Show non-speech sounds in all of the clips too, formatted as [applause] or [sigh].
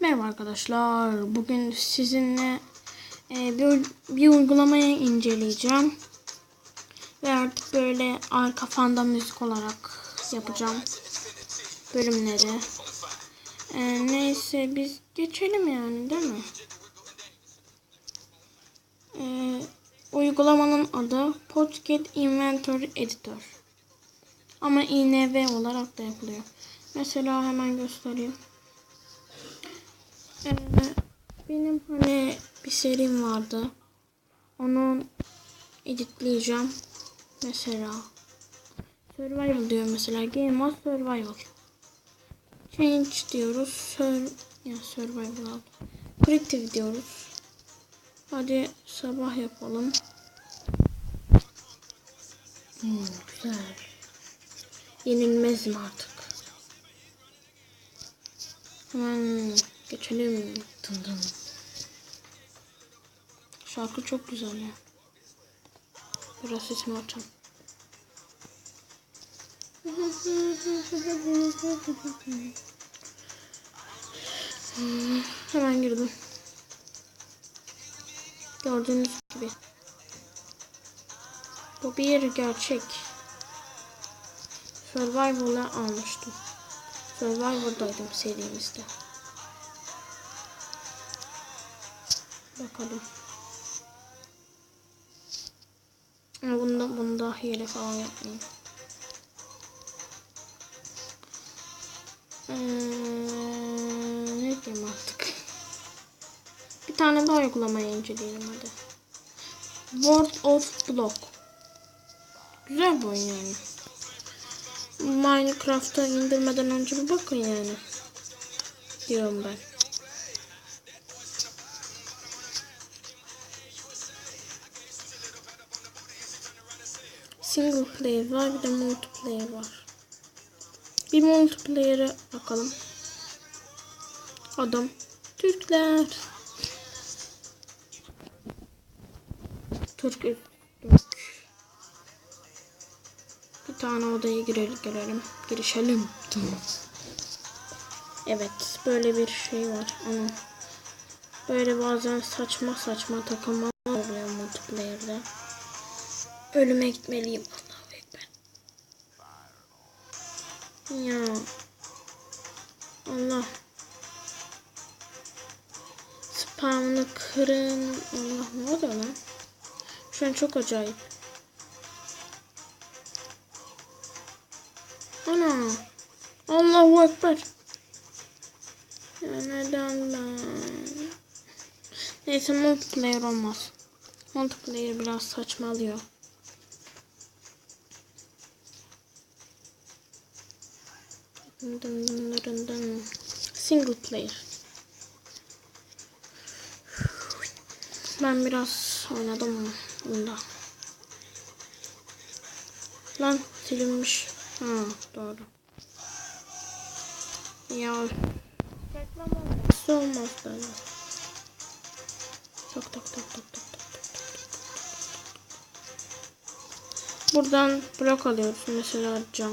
Merhaba arkadaşlar. Bugün sizinle e, bir, bir uygulamayı inceleyeceğim. Ve artık böyle arka fanda müzik olarak yapacağım bölümleri. E, neyse biz geçelim yani değil mi? E, uygulamanın adı Podcast Inventory Editor. Ama INV olarak da yapılıyor. Mesela hemen göstereyim. Benim hani bir serim vardı. Onu editleyeceğim. Mesela Survival diyor mesela. Game Mode Survival. Change diyoruz. Sur ya Survival. Creative diyoruz. Hadi sabah yapalım. Hmm, güzel. Yenilmezim artık. Hemen geçelim. Dın dın. Şarkı çok güzel ya. Biraz sesimi açalım. Hmm, [laughs] Hemen girdim. Gördüğünüz gibi. Bu bir gerçek. Survival'a almıştım. Survival'daydım serimizde. Bakalım. Ama bunda, bunda hile falan yapmayayım. Ee, ne diyeyim artık. Bir tane daha uygulamayı inceleyelim hadi. World of Block. Güzel bir oyun yani. Minecraft'a indirmeden önce bir bakın yani. Diyorum ben. Single player var bir de multiplayer var. Bir multiplayer'e bakalım. Adam. Türkler. Türk. Bir tane odaya girelim, girelim. Girişelim. Evet, böyle bir şey var ama böyle bazen saçma saçma takılma oluyor multiplayer'de. Ölüme gitmeliyim. Allahu Ekber. Ya. Allah. Spamını kırın. Allah ne oluyor lan? Şu an çok acayip. Ana. Allahu Ekber. Ya neden ben? Neyse multiplayer olmaz. Multiplayer biraz saçmalıyor. Dın dın dın dın dın. Single player. Ben biraz oynadım bunda. Lan silinmiş. Ha doğru. Ya. Reklam olmazsa olmaz böyle. Tok tok tok tok tok. Buradan blok alıyoruz. Mesela cam.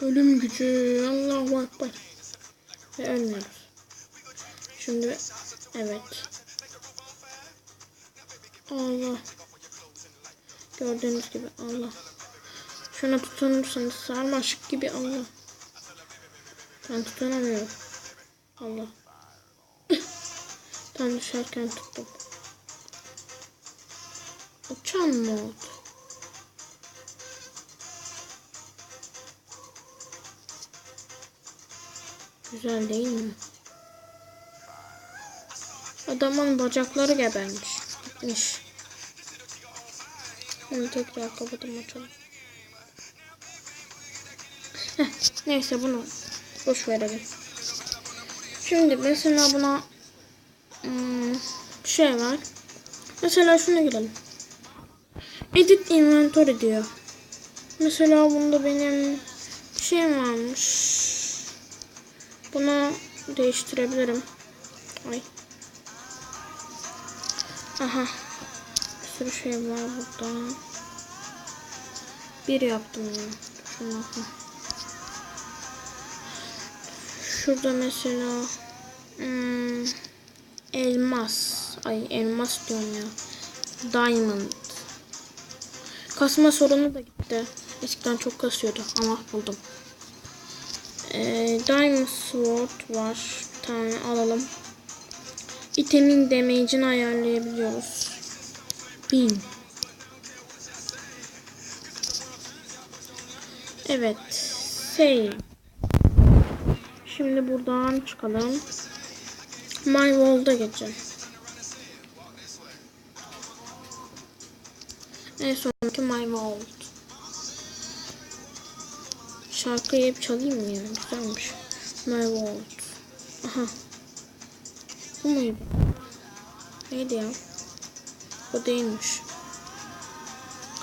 ölüm gücü Allahu Ekber ve ölmüyoruz şimdi evet Allah gördüğünüz gibi Allah Şuna tutunursanız sarmaşık gibi Allah. Ben tutunamıyorum. Allah. [coughs] Tam düşerken tuttum. Uçan mod. Güzel değil mi? Adamın bacakları gebermiş. Gitmiş. Onu tekrar kapatıp açalım. Neyse bunu boş verelim. Şimdi mesela buna hmm, şey var. Mesela şuna girelim. Edit inventory diyor. Mesela bunda benim şey varmış. Bunu değiştirebilirim. Ay. Aha. Bir sürü şey var burada. Bir yaptım ya. Şuna. Şurada mesela hmm, elmas. Ay elmas diyorum ya. Diamond. Kasma sorunu da gitti. Eskiden çok kasıyordu ama buldum. Ee, Diamond Sword var. Bir tane alalım. İtemin damage'ini ayarlayabiliyoruz. 1000. Evet. Save. Şimdi buradan çıkalım. My World'a geçeceğim. En sonraki My World. Şarkıyı hep çalayım mı ya? Güzelmiş. My World. Aha. Bu muydu? Neydi ya? O değilmiş.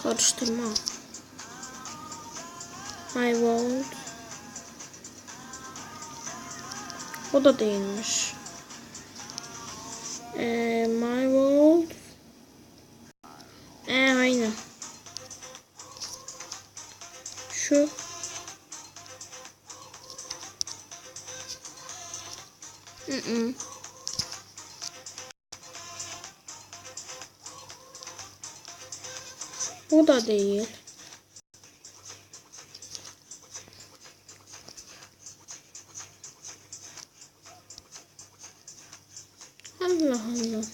Karıştırma. My World. O da değilmiş. Ee, my World. Ee, aynen. Değil. Allah Allah.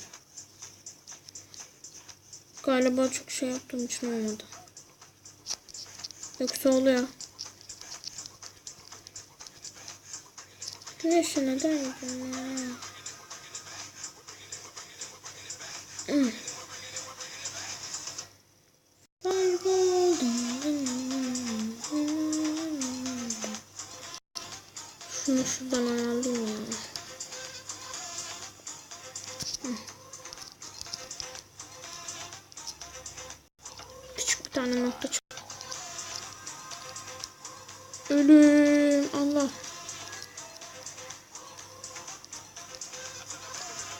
Galiba çok şey yaptığım için olmadı. Yoksa oluyor. Güneşe neden gidiyorsun ya? Şunu şuradan ayarlayayım ya. Küçük bir tane nokta çık. Ölüm. Allah.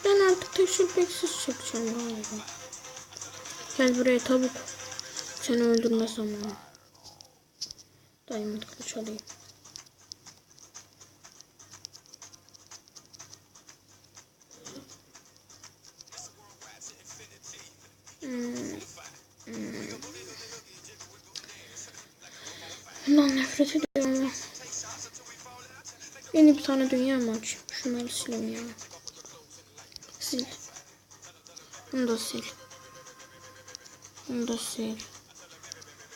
Ben artık teşhirpeksiz çekeceğim galiba. Gel buraya tavuk. Seni öldürme zamanı. Diamond kılıç alayım. Hmm. Hmm. Bundan nefret ediyorum ya. Yeni bir tane dünya mı açayım? Şunları sileyim ya. Sil. Bunu da sil. Bunu da sil.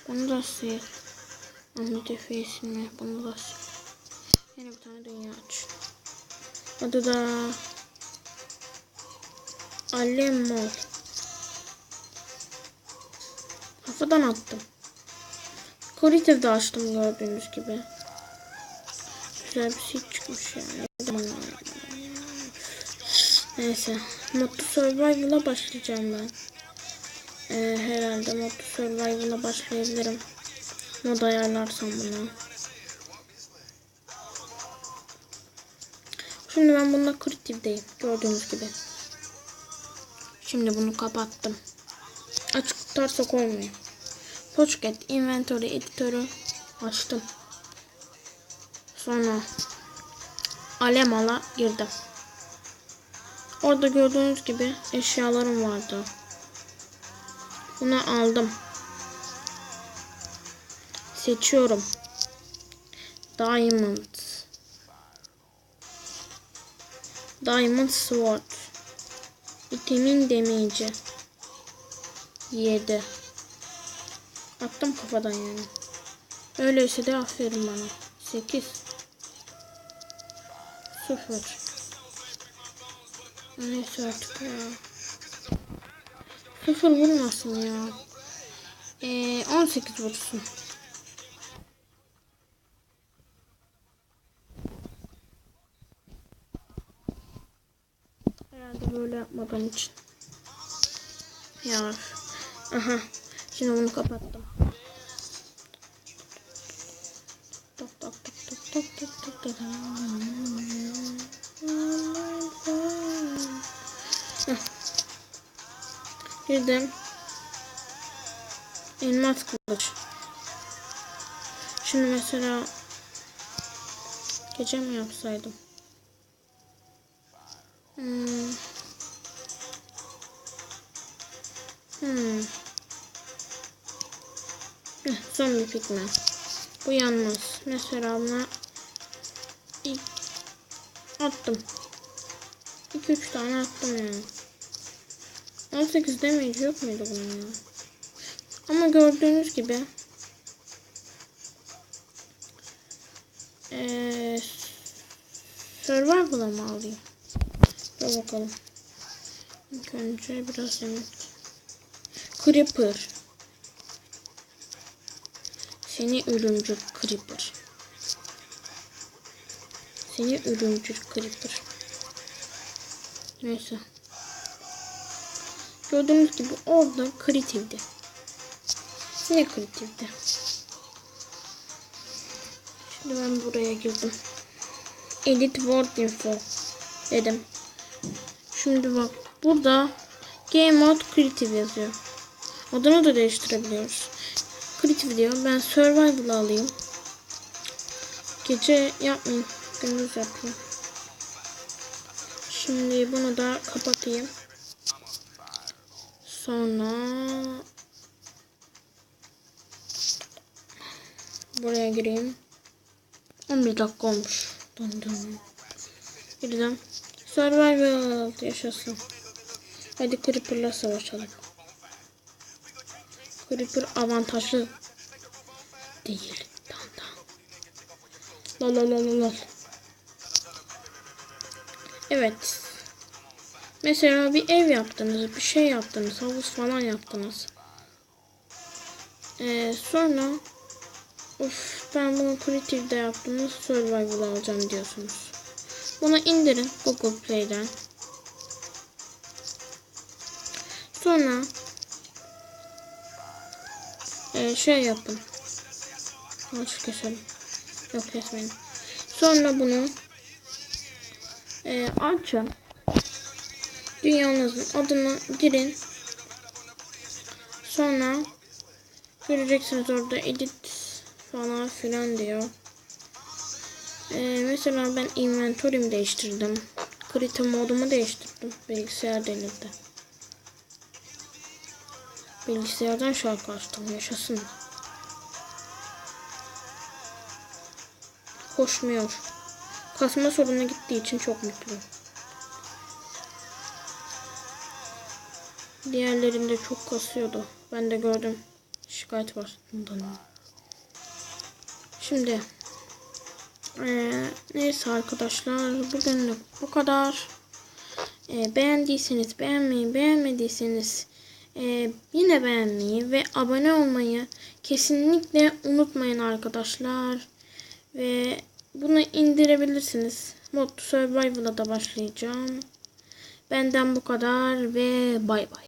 Bunu da sil. Ahmet Efe'yi silme. Bunu da sil. Yeni bir tane dünya aç. Adı da Alemol. Kafadan attım. Creative'de açtım gördüğünüz gibi. Güzel bir şey çıkmış yani. Neyse. Mutlu Survival'a başlayacağım ben. Ee, herhalde Mutlu Survival'a başlayabilirim. Mod ayarlarsam bunu. Şimdi ben bununla Creative'deyim. Gördüğünüz gibi. Şimdi bunu kapattım. Açık tutarsak olmuyor. Pocket Inventory editörü açtım. Sonra Alemal'a girdim. Orada gördüğünüz gibi eşyalarım vardı. Bunu aldım. Seçiyorum. Diamond. Diamond Sword. İtemin damage'i. 7. Attım kafadan yani. Öyleyse de aferin bana. 8. 0. Neyse artık ya. 0 vurmasın ya. Ee, 18 vursun. Herhalde böyle yapmadığım için. Ya. Aha. Şimdi bunu kapattım. Tok tok tok tok tok tok tok tok. Girdim. Elmas kılıç. Şimdi mesela gece mi yapsaydım? Hmm. Hmm. Heh, zombi pigmen. Bu yanmaz. Mesela buna ilk attım. 2-3 tane attım yani. 18 damage yok muydu bunun ya? Ama gördüğünüz gibi ee, Survival'a mı alayım? Dur bakalım. İlk önce biraz yemek. Creeper. Seni ölümcül Creeper. Seni ölümcül Creeper. Neyse. Gördüğünüz gibi orada kritivdi. Ne kritivdi? Şimdi ben buraya girdim. Edit Word Info dedim. Şimdi bak burada Game Mode Creative yazıyor. Adını da değiştirebiliyoruz. Creative diyor. Ben Survival alayım. Gece yapmayayım. Gündüz yapayım. Şimdi bunu da kapatayım. Sonra buraya gireyim. 11 dakika olmuş. Dın. Girdim. Survival yaşasın. Hadi Creeper'la savaşalım. Creeper avantajlı değil. Tamam tamam. La la la la la. Evet. Mesela bir ev yaptınız, bir şey yaptınız, havuz falan yaptınız. Ee, sonra Of ben bunu Creative'de yaptım. Survival alacağım diyorsunuz. Bunu indirin Google Play'den. Sonra e, şey yapın. Aç keselim. Yok kesmeyin. Sonra bunu e, açın. Dünyanızın adını girin. Sonra göreceksiniz orada edit falan filan diyor. Ee, mesela ben inventory'mi değiştirdim. Krita modumu değiştirdim. Bilgisayar delirdi. Bilgisayardan şarkı açtım. Yaşasın. Koşmuyor. Kasma sorunu gittiği için çok mutluyum. Diğerlerinde çok kasıyordu. Ben de gördüm. Şikayet var bundan. Şimdi ee, neyse arkadaşlar bugünlük bu kadar. Ee, beğendiyseniz beğenmeyi, beğenmediyseniz e, yine beğenmeyi ve abone olmayı kesinlikle unutmayın arkadaşlar. Ve bunu indirebilirsiniz. Mod Survival'a da başlayacağım. Benden bu kadar ve bay bay.